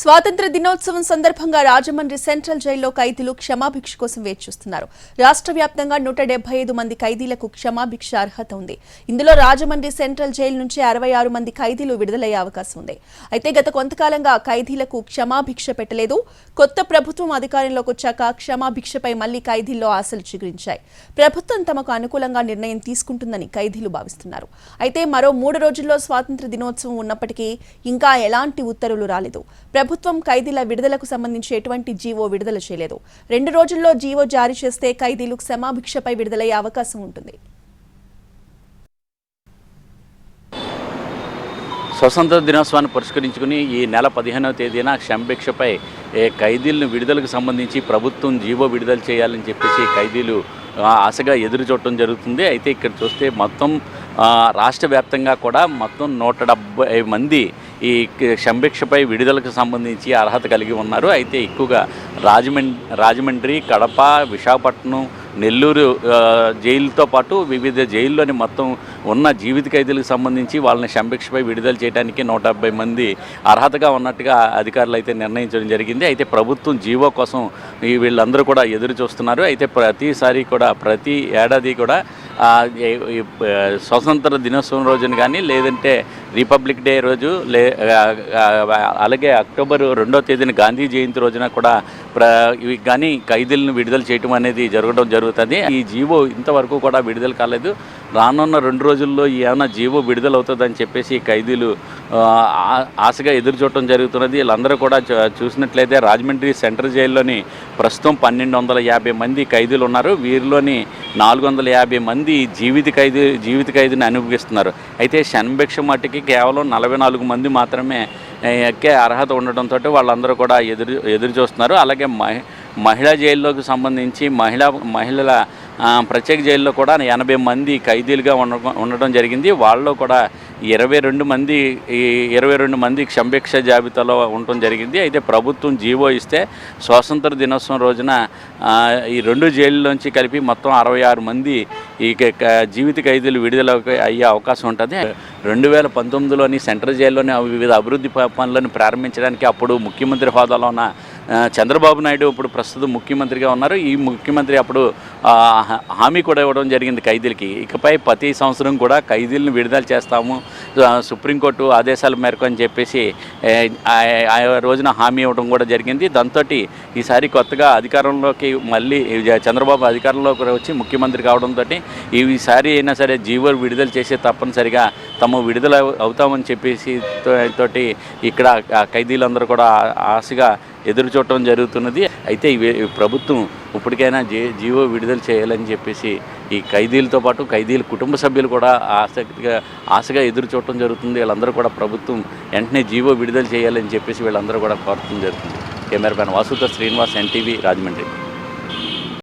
స్వాతంత్ర దినోత్సవం సందర్భంగా రాజమండ్రి సెంట్రల్ జైల్లో ఖైదీలు క్షమాభిక్ష కోసం వేచి చూస్తున్నారు. రాష్ట్ర వ్యాప్తంగా నూట డెబ్బై ఐదు మంది ఖైదీలకు క్షమాభిక్ష అర్హత ఉంది. ఇందులో రాజమండ్రి సెంట్రల్ జైలు నుంచి అరవై ఆరు మంది ఖైదీలు విడుదలయ్యే అవకాశం ఉంది. అయితే గత కొంతకాలంగా ఖైదీలకు క్షమాభిక్ష పెట్టలేదు. కొత్త ప్రభుత్వం అధికారంలోకి వచ్చాక క్షమాభిక్షపై మళ్ళీ ఖైదీల్లో ఆశలు చిగురించాయి. ప్రభుత్వం తమకు అనుకూలంగా నిర్ణయం తీసుకుంటుందని ఖైదీలు భావిస్తున్నారు. అయితే మరో మూడు రోజుల్లో స్వాతంత్ర దినోత్సవం ఉన్నప్పటికీ ఇంకా ఎలాంటి ఉత్తర్వులు రాలేదు. ప్రభుత్వం ఖైదీల విడుదలకు సంబంధించి ఎటువంటి జీవో విడుదల చేయలేదు. రెండు రోజుల్లో జీవో జారీ చేస్తే ఖైదీలు క్షమాభిక్షపై విడుదలయ్యే అవకాశం ఉంటుంది. స్వతంత్ర దినోత్సవాన్ని పురస్కరించుకుని ఈ నెల పదిహేనవ తేదీన క్షంభిక్షపై ఖైదీలను విడుదలకు సంబంధించి ప్రభుత్వం జీవో విడుదల చేయాలని చెప్పేసి ఖైదీలు ఆశగా ఎదురు చూడటం జరుగుతుంది. అయితే ఇక్కడ చూస్తే మొత్తం రాష్ట్ర వ్యాప్తంగా కూడా మొత్తం నూట మంది ఈ సంభిక్షపై విడుదలకు సంబంధించి అర్హత కలిగి ఉన్నారు. అయితే ఎక్కువగా రాజమండ్రి రాజమండ్రి కడప విశాఖపట్నం నెల్లూరు జైలుతో పాటు వివిధ జైల్లోని మొత్తం ఉన్న జీవిత ఖైదీలకు సంబంధించి వాళ్ళని శంభిక్షపై విడుదల చేయడానికి నూట డెబ్బై మంది అర్హతగా ఉన్నట్టుగా అధికారులు అయితే నిర్ణయించడం జరిగింది. అయితే ప్రభుత్వం జీవో కోసం ఈ వీళ్ళందరూ కూడా ఎదురు చూస్తున్నారు. అయితే ప్రతిసారి కూడా ప్రతి ఏడాది కూడా స్వతంత్ర దినోత్సవం రోజున కానీ లేదంటే రిపబ్లిక్ డే రోజు లే అలాగే అక్టోబర్ రెండో తేదీన గాంధీ జయంతి రోజున కూడా ప్ర ఇవి కానీ ఖైదీలను విడుదల చేయటం అనేది జరగడం జరుగుతుంది. ఈ జీవో ఇంతవరకు కూడా విడుదల కాలేదు. రానున్న రెండు రోజుల్లో ఏమైనా జీవో విడుదల అవుతుందని చెప్పేసి ఖైదీలు ఆ, ఆశగా ఎదురు చూడటం జరుగుతున్నది. వీళ్ళందరూ కూడా చూసినట్లయితే రాజమండ్రి సెంట్రల్ జైల్లోని ప్రస్తుతం పన్నెండు వందల యాభై మంది ఖైదీలు ఉన్నారు. వీరిలోని నాలుగు వందల యాభై మంది జీవిత ఖైదీ జీవిత ఖైదీని అనుభవిస్తున్నారు. అయితే శన్భిక్ష మట్టుకి కేవలం నలభై నాలుగు మంది మాత్రమే ఎక్కే అర్హత ఉండటంతో వాళ్ళందరూ కూడా ఎదురు ఎదురు చూస్తున్నారు. అలాగే మహి మహిళా జైల్లోకి సంబంధించి మహిళా మహిళల ప్రత్యేక జైల్లో కూడా ఎనభై మంది ఖైదీలుగా ఉండడం జరిగింది. వాళ్ళలో కూడా ఇరవై రెండు మంది ఇరవై రెండు మంది క్షంభిక్ష జాబితాలో ఉండటం జరిగింది. అయితే ప్రభుత్వం జీవో ఇస్తే స్వాతంత్ర దినోత్సవం రోజున ఈ రెండు జైళ్ళలోంచి కలిపి మొత్తం అరవై ఆరు మంది ఈ క- జీవిత ఖైదీలు విడుదల అయ్యే అవకాశం ఉంటుంది. రెండు వేల పంతొమ్మిదిలోని సెంట్రల్ జైల్లోని వివిధ అభివృద్ధి పనులను ప్రారంభించడానికి అప్పుడు ముఖ్యమంత్రి హోదాలో ఉన్న చంద్రబాబు నాయుడు ఇప్పుడు ప్రస్తుతం ముఖ్యమంత్రిగా ఉన్నారు. ఈ ముఖ్యమంత్రి అప్పుడు హామీ కూడా ఇవ్వడం జరిగింది ఖైదీలకి. ఇకపై ప్రతి సంవత్సరం కూడా ఖైదీలను విడుదల చేస్తాము. సుప్రీంకోర్టు ఆదేశాల మేరకు అని చెప్పేసి ఆ- రోజున హామీ ఇవ్వడం కూడా జరిగింది. దాంతో ఈసారి కొత్తగా అధికారంలోకి మళ్ళీ చంద్రబాబు అధికారంలోకి వచ్చి ముఖ్యమంత్రి కావడంతో ఈసారి అయినా సరే జీవో విడుదల చేసే తప్పనిసరిగా తమ విడుదల అవుతామని చెప్పేసి తో- తోటి ఇక్కడ ఖైదీలందరూ కూడా ఆశగా ఎదురు చూడటం జరుగుతున్నది. అయితే ప్రభుత్వం ఇప్పటికైనా జీ జీవో విడుదల చేయాలని చెప్పేసి ఈ ఖైదీలతో పాటు ఖైదీల కుటుంబ సభ్యులు కూడా ఆసక్తిగా ఆశగా ఎదురు చూడటం జరుగుతుంది. వీళ్ళందరూ కూడా ప్రభుత్వం వెంటనే జీవో విడుదల చేయాలని చెప్పేసి వీళ్ళందరూ కూడా కోరటం జరుగుతుంది. కెమెరా మ్యాన్ వాసుతో శ్రీనివాస్ ఎన్టీవీ రాజమండ్రి.